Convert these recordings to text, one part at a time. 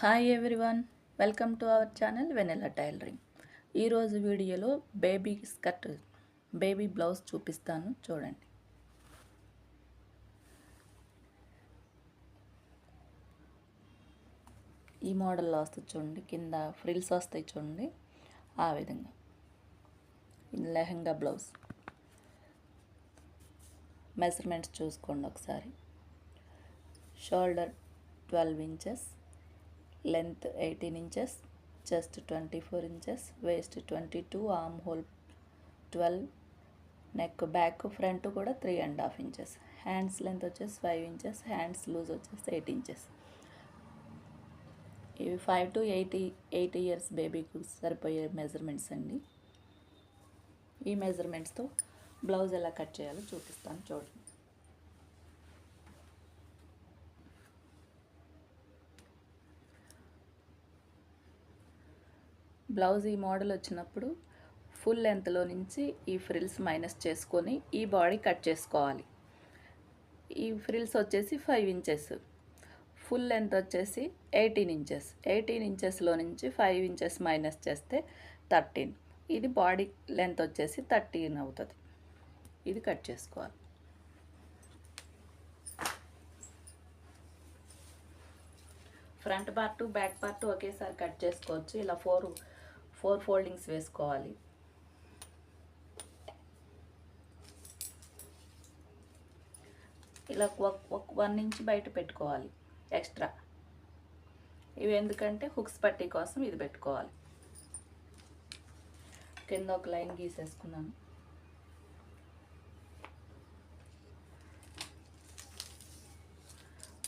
Hi everyone welcome to our channel Vennela tailoring ఈరోజు వీడియోలో baby skirt baby blouse చూపిస్తాను చూడండి. ఈ మోడల్లో వస్తుంది చూడండి కింద ఫ్రిల్స్ వస్తాయి చూడండి ఆ విధంగా. లెహంగా బ్లౌజ్ మెజర్మెంట్స్ చూసుకోండి ఒకసారి. Shoulder twelve inches length eighteen inches chest twenty four inches waist twenty two arm hole twelve neck back front కూడా three and half inches. Hands length వచ్చేసి ఫైవ్ ఇంచెస్ హ్యాండ్స్ లూజ్ వచ్చేసి eight inches. ఇవి five to eighty eighty years బేబీకి సరిపోయే measurements అండి. ఈ మెజర్మెంట్స్తో blouse ఎలా cut చేయాలో చూపిస్తాను చూడండి. బ్లౌజ్ ఈ మోడల్ వచ్చినప్పుడు ఫుల్ లెంత్లో నుంచి ఈ ఫ్రిల్స్ మైనస్ చేసుకొని ఈ బాడీ కట్ చేసుకోవాలి. ఈ ఫ్రిల్స్ వచ్చేసి ఫైవ్ ఇంచెస్. ఫుల్ లెంత్ వచ్చేసి ఎయిటీన్ ఇంచెస్. ఎయిటీన్ ఇంచెస్లో నుంచి ఫైవ్ ఇంచెస్ మైనస్ చేస్తే థర్టీన్. ఇది బాడీ లెంత్ వచ్చేసి థర్టీన్ అవుతుంది. ఇది కట్ చేసుకోవాలి. ఫ్రంట్ పార్ట్ బ్యాక్ పార్ట్ ఒకేసారి కట్ చేసుకోవచ్చు. ఇలా ఫోర్ ఫోర్ ఫోల్డింగ్స్ వేసుకోవాలి. ఇలా ఒక వన్ ఇంచ్ బయట పెట్టుకోవాలి ఎక్స్ట్రా. ఇవి ఎందుకంటే హుక్స్ పట్టీ కోసం ఇది పెట్టుకోవాలి. కింద ఒక లైన్ గీసేసుకున్నాను.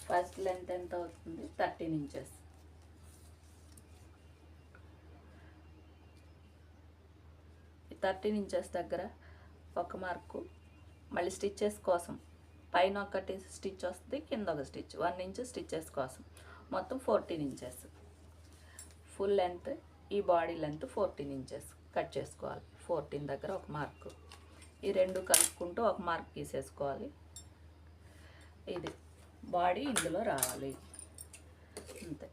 ఫస్ట్ లెంత్ ఎంత అవుతుంది? Thirteen inches. థర్టీన్ ఇంచెస్ దగ్గర ఒక మార్కు. మళ్ళీ స్టిచ్చెస్ కోసం. పైన ఒకటి స్టిచ్ వస్తుంది కింద ఒక స్టిచ్. వన్ ఇంచ్ స్టిచ్చెస్ కోసం. మొత్తం ఫోర్టీన్ ఇంచెస్. ఫుల్ లెంత్ ఈ body length fourteen inches. Cut చేసుకోవాలి. ఫోర్టీన్ దగ్గర ఒక మార్కు. ఈ రెండు కలుపుకుంటూ ఒక మార్క్ తీసేసుకోవాలి. ఇది. బాడీ ఇందులో రావాలి. అంతే.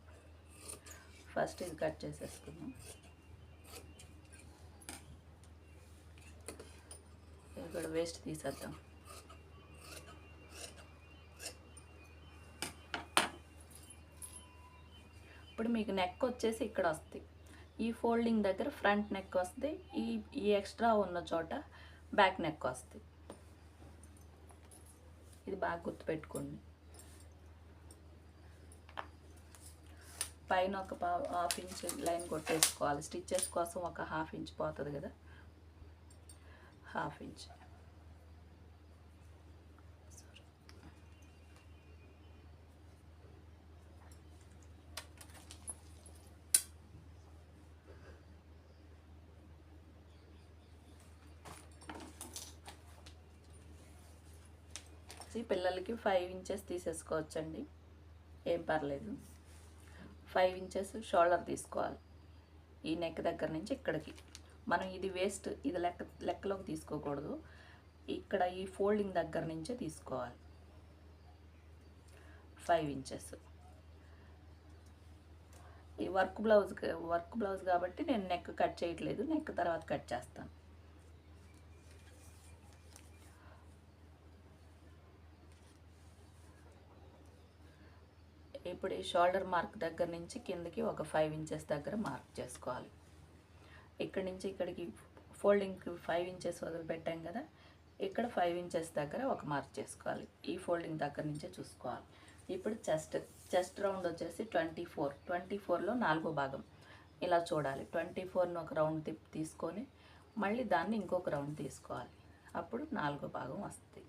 ఫస్ట్ ఇది కట్ చేసేసుకుందాం. ఇక్కడ వేస్ట్ తీసేద్దాం. ఇప్పుడు మీకు నెక్ వచ్చేసి ఇక్కడ వస్తుంది ఈ ఫోల్డింగ్ దగ్గర ఫ్రంట్ నెక్ వస్తుంది ఈ ఈ ఎక్స్ట్రా ఉన్న చోట బ్యాక్ నెక్ వస్తుంది ఇది బాగా గుర్తుపెట్టుకోండి. పైన ఒక హాఫ్ ఇంచ్ లైన్ కొట్టేసుకోవాలి. స్టిచ్చెస్ కోసం ఒక హాఫ్ ఇంచ్ పోతుంది కదా. హాఫ్ ఇంచ్ పిల్లలకి ఫైవ్ ఇంచెస్ తీసేసుకోవచ్చండి. ఏం పర్లేదు. ఫైవ్ ఇంచెస్ షోల్డర్ తీసుకోవాలి. ఈ నెక్ దగ్గర నుంచి ఇక్కడికి. మనం ఇది వేస్ట్ ఇది లెక్క లెక్కలోకి తీసుకోకూడదు. ఇక్కడ ఈ ఫోల్డింగ్ దగ్గర నుంచే తీసుకోవాలి. ఫైవ్ ఇంచెస్ ఈ వర్క్ బ్లౌజ్ వర్క్ బ్లౌజ్ కాబట్టి నేను నెక్ కట్ చేయట్లేదు. నెక్ తర్వాత కట్ చేస్తాను. ఇప్పుడు ఈ షోల్డర్ మార్క్ దగ్గర నుంచి కిందకి ఒక ఫైవ్ ఇంచెస్ దగ్గర మార్క్ చేసుకోవాలి. ఇక్కడి నుంచి ఇక్కడికి ఫోల్డింగ్కి ఫైవ్ ఇంచెస్ వదిలిపెట్టాం కదా ఇక్కడ ఫైవ్ ఇంచెస్ దగ్గర ఒక మార్క్ చేసుకోవాలి. ఈ ఫోల్డింగ్ దగ్గర నుంచే చూసుకోవాలి. ఇప్పుడు చెస్ట్ చెస్ట్ రౌండ్ వచ్చేసి ట్వంటీ ఫోర్. ట్వంటీ ఫోర్లో నాలుగో భాగం. ఇలా చూడాలి. ట్వంటీ ఫోర్ని ఒక రౌండ్ తిప్పి తీసుకొని మళ్ళీ దాన్ని ఇంకొక రౌండ్ తీసుకోవాలి. అప్పుడు నాలుగో భాగం వస్తుంది.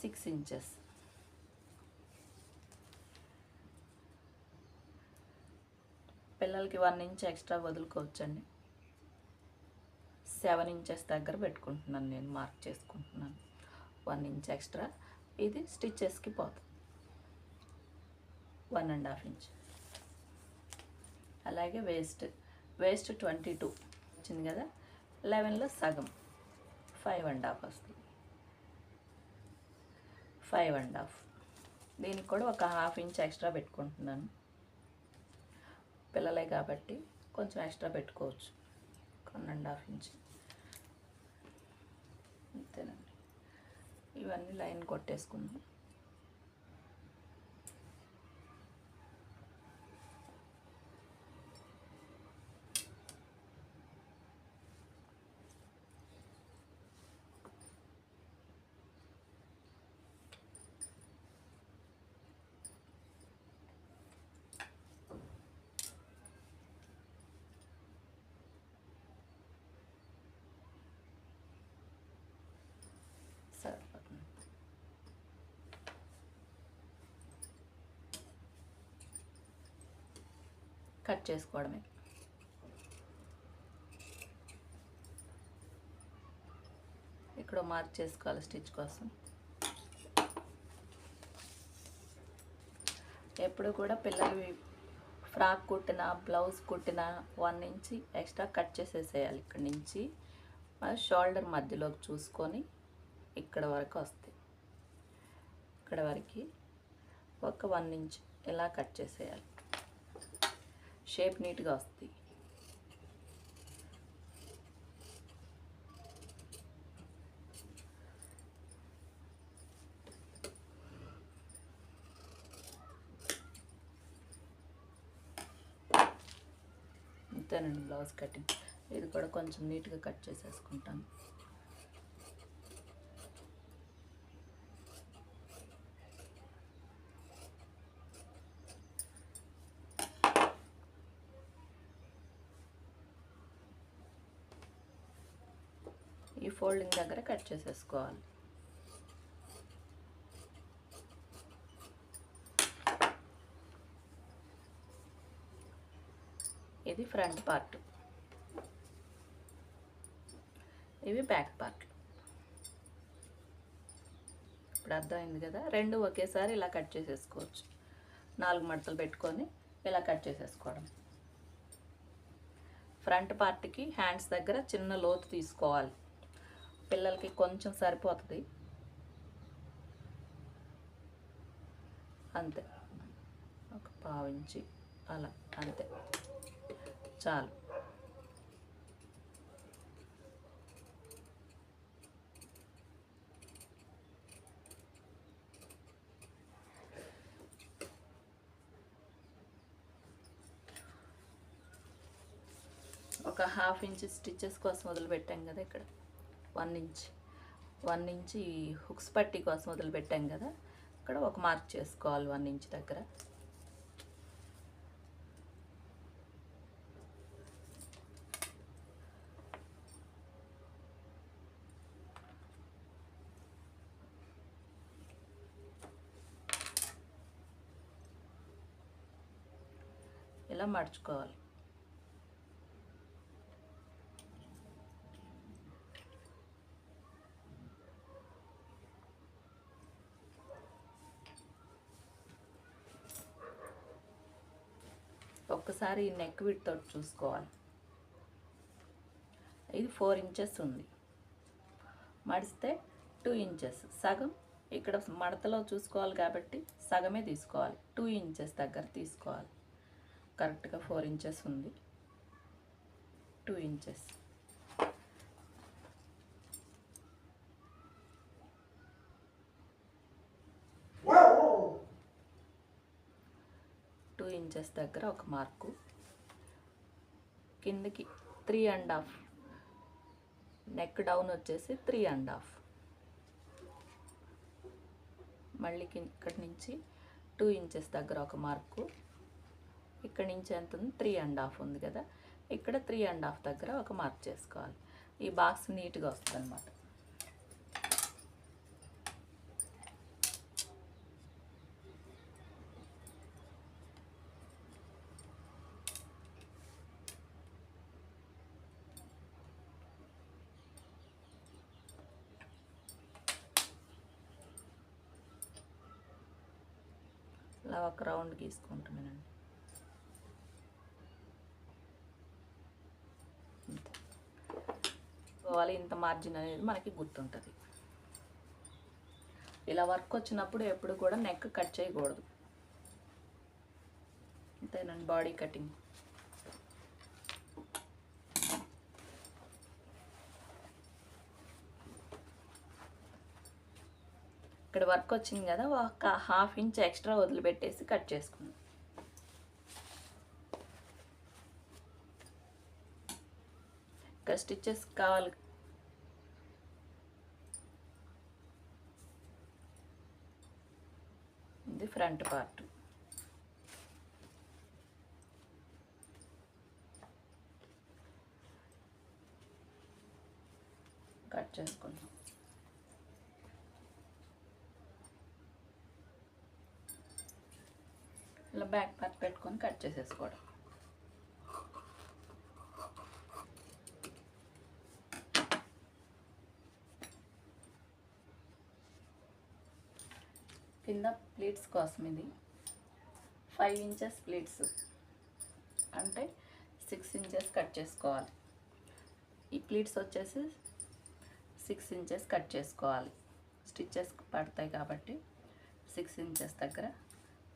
Six inches. పిల్లలకి వన్ ఇంచ్ ఎక్స్ట్రా వదులుకోవచ్చండి. సెవెన్ ఇంచెస్ దగ్గర పెట్టుకుంటున్నాను నేను మార్క్ చేసుకుంటున్నాను. వన్ ఇంచ్ ఎక్స్ట్రా ఇది స్టిచ్చెస్కి పోతుంది. One and half inch. అలాగే వేస్ట్ వేస్ట్ ట్వంటీ టూ వచ్చింది కదా లెవెన్లో సగం. ఫైవ్ అండ్ హాఫ్ వస్తుంది. Five and half. దీనికి కూడా ఒక హాఫ్ ఇంచ్ ఎక్స్ట్రా పెట్టుకుంటున్నాను. పిల్లలే కాబట్టి కొంచెం ఎక్స్ట్రా పెట్టుకోవచ్చు. One and half inch. అంతేనండి. ఇవన్నీ లైన్ కొట్టేసుకుందాం సరిపోతుంది కట్ చేసుకోవడమే. ఇక్కడ మార్క్ చేసుకోవాలి స్టిచ్ కోసం. ఎప్పుడు కూడా పిల్లలు ఫ్రాక్ కుట్టిన బ్లౌజ్ కుట్టిన వన్ ఇంచ్ ఎక్స్ట్రా కట్ చేసేసేయాలి ఇక్కడ నుంచి. షోల్డర్ మధ్యలోకి చూసుకొని ఇక్కడ వరకు వస్తాయి. ఇక్కడ వరకు ఒక వన్ ఇంచ్ ఇలా కట్ చేసేయాలి. షేప్ నీట్గా వస్తుంది అంతేనండి బ్లౌజ్ కటింగ్. ఇది కూడా కొంచెం నీట్గా కట్ చేసేసుకుంటాను. ఫోల్డింగ్ దగ్గర కట్ చేసేసుకోవాలి. ఇది ఫ్రంట్ పార్ట్. ఇవి బ్యాక్ పార్ట్. ఇప్పుడు అర్థమైంది కదా? రెండు ఒకేసారి ఇలా కట్ చేసేసుకోవచ్చు. నాలుగు మడతలు పెట్టుకొని ఇలా కట్ చేసేసుకోవడం. ఫ్రంట్ పార్ట్కి హ్యాండ్స్ దగ్గర చిన్న లోతు తీసుకోవాలి. పిల్లలకి కొంచెం సరిపోతుంది. అంతే. ఒక పావించి అలా అంతే. చాలు. ఒక హాఫ్ ఇంచ్ స్టిచ్చెస్ కోసం వదిలిపెట్టాం కదా ఇక్కడ. One inch one inch hooks పట్టి కోసం వదిలిపెట్టాం కదా. ఇక్కడ ఒక మార్క్ చేసుకోవాలి వన్ ఇంచ్ దగ్గర. ఇలా మడుచుకోవాలి. ఒకసారి ఈ నెక్ విడ్తో చూసుకోవాలి. ఇది ఫోర్ ఇంచెస్ ఉంది. మడిస్తే టూ ఇంచెస్ సగం ఇక్కడ మడతలో చూసుకోవాలి కాబట్టి సగమే తీసుకోవాలి. టూ ఇంచెస్ దగ్గర తీసుకోవాలి. కరెక్ట్గా ఫోర్ ఇంచెస్ ఉంది. టూ ఇంచెస్ టూ ఇంచెస్ దగ్గర ఒక మార్కు కిందకి three and half neck down వచ్చేసి త్రీ అండ్ హాఫ్ మళ్ళీ ఇక్కడి నుంచి టూ ఇంచెస్ దగ్గర ఒక మార్కు ఇక్కడ నుంచి ఎంత ఉంది? త్రీ అండ్ హాఫ్ ఉంది కదా. ఇక్కడ త్రీ అండ్ హాఫ్ దగ్గర ఒక మార్క్ చేసుకోవాలి. ఈ బాక్స్ నీట్గా వస్తుంది అనమాట ఒక రౌండ్ గీసుకుంటున్నానండి. పోవాలి ఇంత మార్జిన్ అనేది మనకి గుర్తుంటుంది. ఇలా వర్క్ వచ్చినప్పుడు ఎప్పుడు కూడా నెక్ కట్ చేయకూడదు. అంతేనండి బాడీ కటింగ్ ఇక్కడ వర్క్ వచ్చింది కదా ఒక హాఫ్ ఇంచ్ ఎక్స్ట్రా వదిలిపెట్టేసి కట్ చేసుకుందాం. ఇంకా స్టిచ్చెస్ కావాలి. ఇది ఫ్రంట్ పార్ట్. కట్ చేసుకుందాం. ఇలా బ్యాక్ పార్ట్ పెట్టుకొని కట్ చేసేసుకోవడం. కింద ప్లీట్స్ కోసం ఇది ఫైవ్ ఇంచెస్ ప్లేట్స్ అంటే సిక్స్ ఇంచెస్ కట్ చేసుకోవాలి. ఈ ప్లీట్స్ వచ్చేసి సిక్స్ ఇంచెస్ కట్ చేసుకోవాలి. స్టిచ్చెస్ పడతాయి కాబట్టి సిక్స్ ఇంచెస్ దగ్గర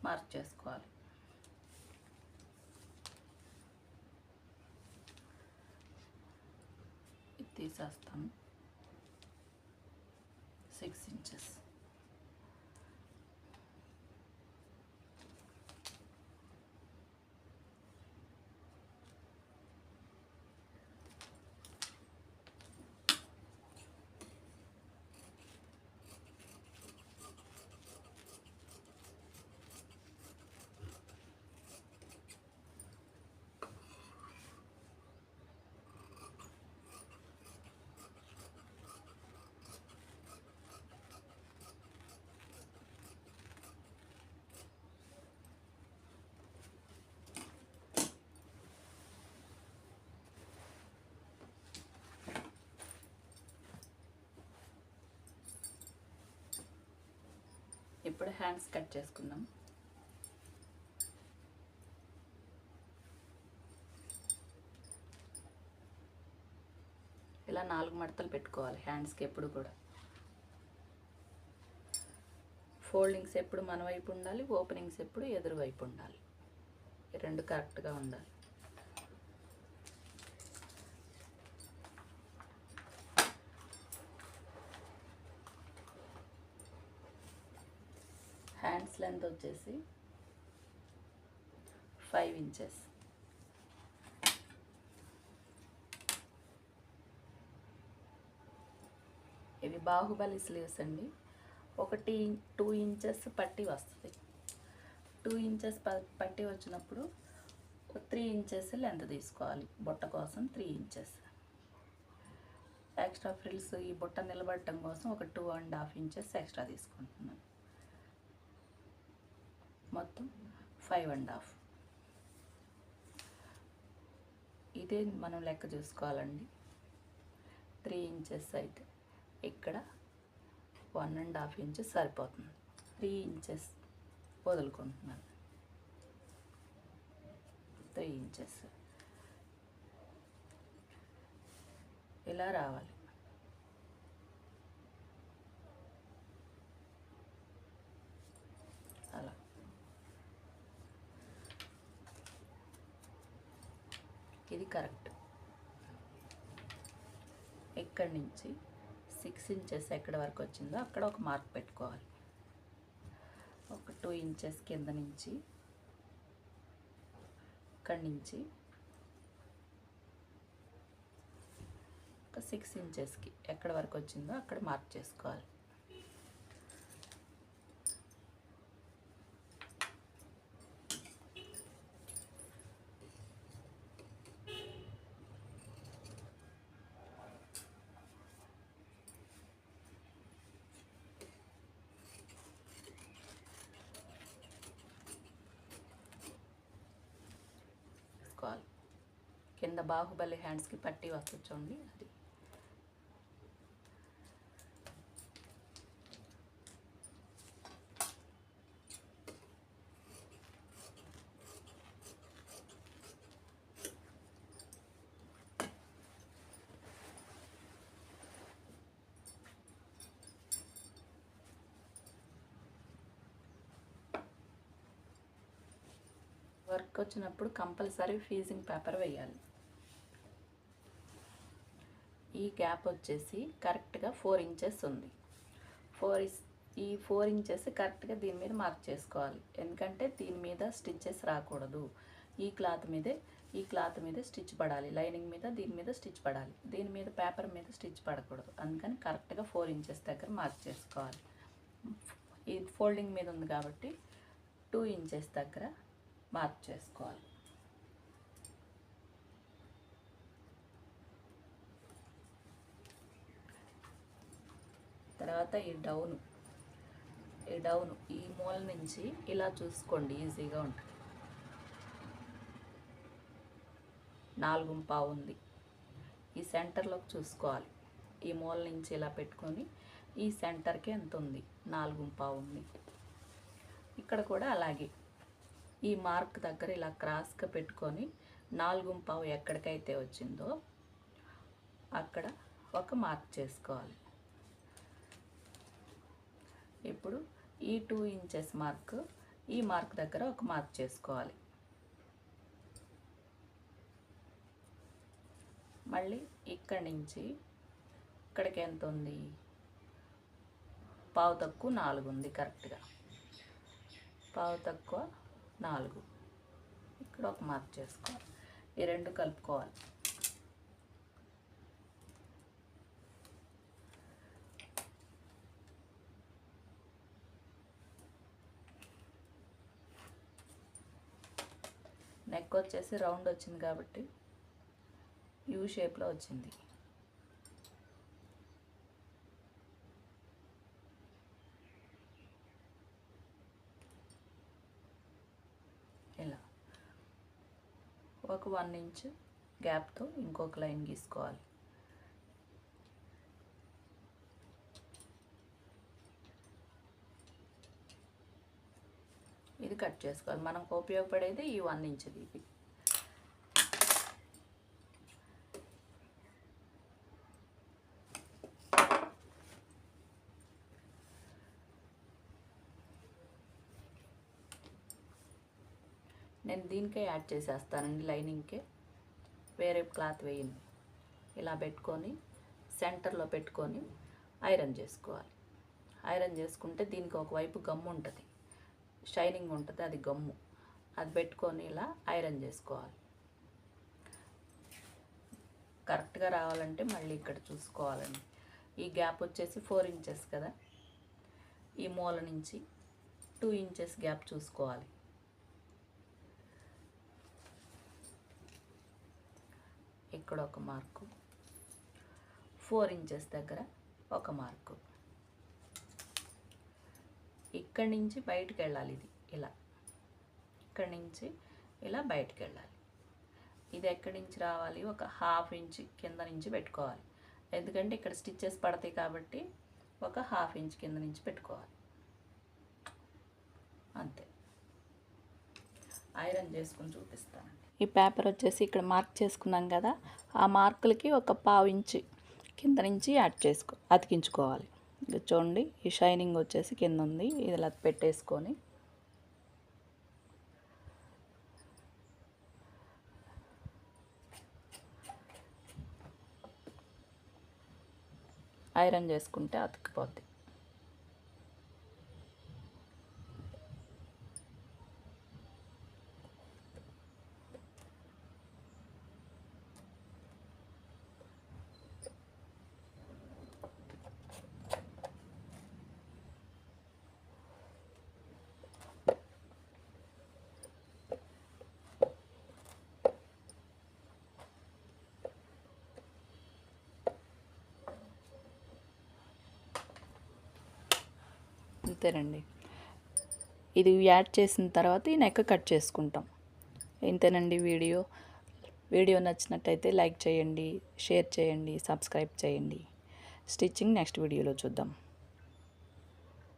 మార్క్ చేసుకోవాలి ఇది తీసేస్తాను. Six inches. ఇప్పుడు హ్యాండ్స్ కట్ చేసుకుందాం. ఇలా నాలుగు మడతలు పెట్టుకోవాలి హ్యాండ్స్కి ఎప్పుడు కూడా. ఫోల్డింగ్స్ ఎప్పుడు మన వైపు ఉండాలి ఓపెనింగ్స్ ఎప్పుడు ఎదురు వైపు ఉండాలి. రెండు కరెక్ట్గా ఉండాలి హ్యాండ్స్ లెంత్ వచ్చేసి ఫైవ్ ఇంచెస్ ఇవి బాహుబలి స్లీవ్స్ అండి. ఒకటి టూ ఇంచెస్ పట్టి వస్తుంది. టూ ఇంచెస్ పట్టి వచ్చినప్పుడు త్రీ ఇంచెస్ లెంత్ తీసుకోవాలి. బుట్ట కోసం త్రీ ఇంచెస్ ఎక్స్ట్రా ఫ్రిల్స్ ఈ బుట్ట నిలబడటం కోసం ఒక two and half inches extra తీసుకుంటున్నాను. మొత్తం ఫైవ్ అండ్ హాఫ్ ఇదే మనం లెక్క చూసుకోవాలండి. త్రీ ఇంచెస్ అయితే ఇక్కడ వన్ అండ్ హాఫ్ ఇంచెస్ సరిపోతుంది. త్రీ ఇంచెస్ వదులుకుంటున్నాను. త్రీ ఇంచెస్ ఇలా రావాలి అలా ఇది కరెక్ట్. ఇక్కడి నుంచి? సిక్స్ ఇంచెస్ ఎక్కడ వరకు వచ్చిందో అక్కడ ఒక మార్క్ పెట్టుకోవాలి. ఒక టూ ఇంచెస్ కింద నుంచి ఇక్కడి నుంచి ఒక సిక్స్ ఇంచెస్కి ఎక్కడ వరకు వచ్చిందో అక్కడ మార్క్ చేసుకోవాలి చేసుకోవాలి కింద బాహుబలి హ్యాండ్స్కి పట్టి వస్తుంది చూడండి అది. వర్క్ వచ్చినప్పుడు కంపల్సరీ ఫీజింగ్ పేపర్ వేయాలి. ఈ గ్యాప్ వచ్చేసి కరెక్ట్గా ఫోర్ ఇంచెస్ ఉంది. ఫోర్ ఈ ఫోర్ ఇంచెస్ కరెక్ట్గా దీని మీద మార్క్ చేసుకోవాలి. ఎందుకంటే దీని మీద స్టిచ్చెస్ రాకూడదు. ఈ క్లాత్ మీదే ఈ క్లాత్ మీద స్టిచ్ పడాలి. లైనింగ్ మీద దీని మీద స్టిచ్ పడాలి. దీని మీద పేపర్ మీద స్టిచ్ పడకూడదు. అందుకని కరెక్ట్గా ఫోర్ ఇంచెస్ దగ్గర మార్క్ చేసుకోవాలి. ఇది ఫోల్డింగ్ మీద ఉంది కాబట్టి టూ ఇంచెస్ దగ్గర మార్క్ చేసుకోవాలి. తర్వాత ఈ డౌను. ఈ డౌన్ ఈ మూల నుంచి ఇలా చూసుకోండి ఈజీగా ఉంటుంది. నాలుగు పావు ఉంది. ఈ సెంటర్లోకి చూసుకోవాలి. ఈ మూల నుంచి ఇలా పెట్టుకొని ఈ సెంటర్కి ఎంత ఉంది? నాలుగు పావు ఉంది. ఇక్కడ కూడా అలాగే. ఈ మార్క్ దగ్గర ఇలా క్రాస్గా పెట్టుకొని నాలుగు పావు ఎక్కడికైతే వచ్చిందో అక్కడ ఒక మార్క్ చేసుకోవాలి. ఇప్పుడు ఈ టూ ఇంచెస్ మార్క్ ఈ మార్క్ దగ్గర ఒక మార్క్ చేసుకోవాలి. మళ్ళీ ఇక్కడి నుంచి ఇక్కడికి ఎంత ఉంది? పావు తక్కువ నాలుగు ఉంది కరెక్ట్గా. పావు తక్కువ నాలుగు. ఇక్కడ ఒక మార్క్ చేసుకోవాలి. ఈ రెండు కలుపుకోవాలి. నెక్ వచ్చేసి రౌండ్ వచ్చింది కాబట్టి యూ షేప్లో వచ్చింది. ఇలా. ఒక వన్ ఇంచ్ గ్యాప్తో ఇంకొక లైన్ గీసుకోవాలి. ఇది కట్ చేసుకోవాలి. మనకు ఉపయోగపడేది ఈ వన్ ఇంచ్ది ఇది. నేను దీనికే యాడ్ చేసేస్తానండి లైనింగ్కే. వేరే క్లాత్ వేయండి ఇలా పెట్టుకొని సెంటర్లో పెట్టుకొని ఐరన్ చేసుకోవాలి. ఐరన్ చేసుకుంటే దీనికి ఒకవైపు గమ్ము ఉంటుంది షైనింగ్ ఉంటుంది అది గమ్ము. అది పెట్టుకొని ఇలా ఐరన్ చేసుకోవాలి. కరెక్ట్గా రావాలంటే మళ్ళీ ఇక్కడ చూసుకోవాలండి. ఈ గ్యాప్ వచ్చేసి ఫోర్ ఇంచెస్ కదా? ఈ మూల నుంచి టూ ఇంచెస్ గ్యాప్ చూసుకోవాలి. ఇక్కడ ఒక మార్కు. ఫోర్ ఇంచెస్ దగ్గర ఒక మార్కు. ఇక్కడి నుంచి బయటకు వెళ్ళాలి ఇది. ఇలా. ఇక్కడి నుంచి ఇలా బయటకు వెళ్ళాలి ఇది ఎక్కడి నుంచి రావాలి? ఒక హాఫ్ ఇంచ్ కింద నుంచి పెట్టుకోవాలి. ఎందుకంటే ఇక్కడ స్టిచ్చెస్ పడతాయి కాబట్టి ఒక హాఫ్ ఇంచ్ కింద నుంచి పెట్టుకోవాలి. అంతే. ఐరన్ చేసుకుని చూపిస్తానండి. ఈ పేపర్ వచ్చేసి ఇక్కడ మార్క్ చేసుకున్నాం కదా ఆ మార్కులకి ఒక పావు ఇంచు కింద నుంచి యాడ్ చేసుకో అతికించుకోవాలి. చూడండి ఈ షైనింగ్ వచ్చేసి కింద ఉంది ఇది ఇలా పెట్టేసుకొని. ఐరన్ చేసుకుంటే అతికిపోద్ది అంతేనండి. ఇది యాడ్ చేసిన తర్వాత ఈ నెక్క కట్ చేసుకుంటాం. ఇంతేనండి వీడియో. వీడియో నచ్చినట్టయితే లైక్ చేయండి షేర్ చేయండి సబ్స్క్రైబ్ చేయండి. స్టిచ్చింగ్ నెక్స్ట్ వీడియోలో చూద్దాం.